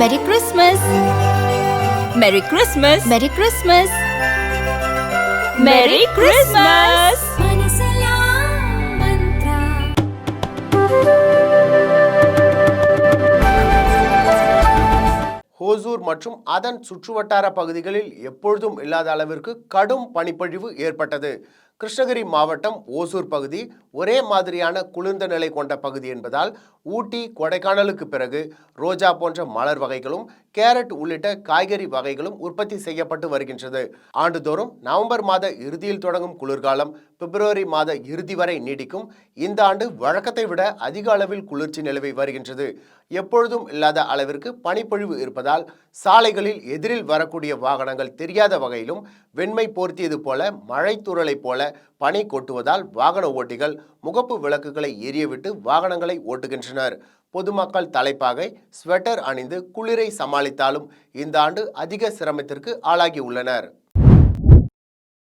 மெரி கிறிஸ்மஸ் மெரி கிறிஸ்மஸ் மெரி கிறிஸ்மஸ் மெரி கிறிஸ்மஸ் ஹோசூர் மற்றும் அதன் சுற்றுவட்டார பகுதிகளில் எப்பொழுதும் இல்லாத அளவிற்கு கடும் பனிப்பொழிவு ஏற்பட்டது. கிருஷ்ணகிரி மாவட்டம் ஓசூர் பகுதி ஒரே மாதிரியான குளிர்ந்த நிலை கொண்ட பகுதி என்பதால் ஊட்டி கொடைக்கானலுக்கு பிறகு ரோஜா போன்ற மலர் வகைகளும் கேரட் உள்ளிட்ட காய்கறி வகைகளும் உற்பத்தி செய்யப்பட்டு வருகின்றது. ஆண்டுதோறும் நவம்பர் மாத இறுதியில் தொடங்கும் குளிர்காலம் பிப்ரவரி மாத இறுதி வரை நீடிக்கும். இந்த ஆண்டு வழக்கத்தை விட அதிக அளவில் குளிர்ச்சி நிலவி வருகின்றது. எப்பொழுதும் இல்லாத அளவிற்கு பனிப்பொழிவு இருப்பதால் சாலைகளில் எதிரில் வரக்கூடிய வாகனங்கள் தெரியாத வகையிலும் வெண்மை போர்த்தியது போல மழை தூறலைப் போல பனி கொட்டுவதால் வாகன ஓட்டிகள் முகப்பு விளக்குகளை எரியவிட்டு வாகனங்களை ஓட்டுகின்றனர். பொதுமக்கள் தலைப்பாகை ஸ்வெட்டர் அணிந்து குளிரை சமாளித்தாலும் இந்த ஆண்டு அதிக சிரமத்திற்கு ஆளாகியுள்ளனர்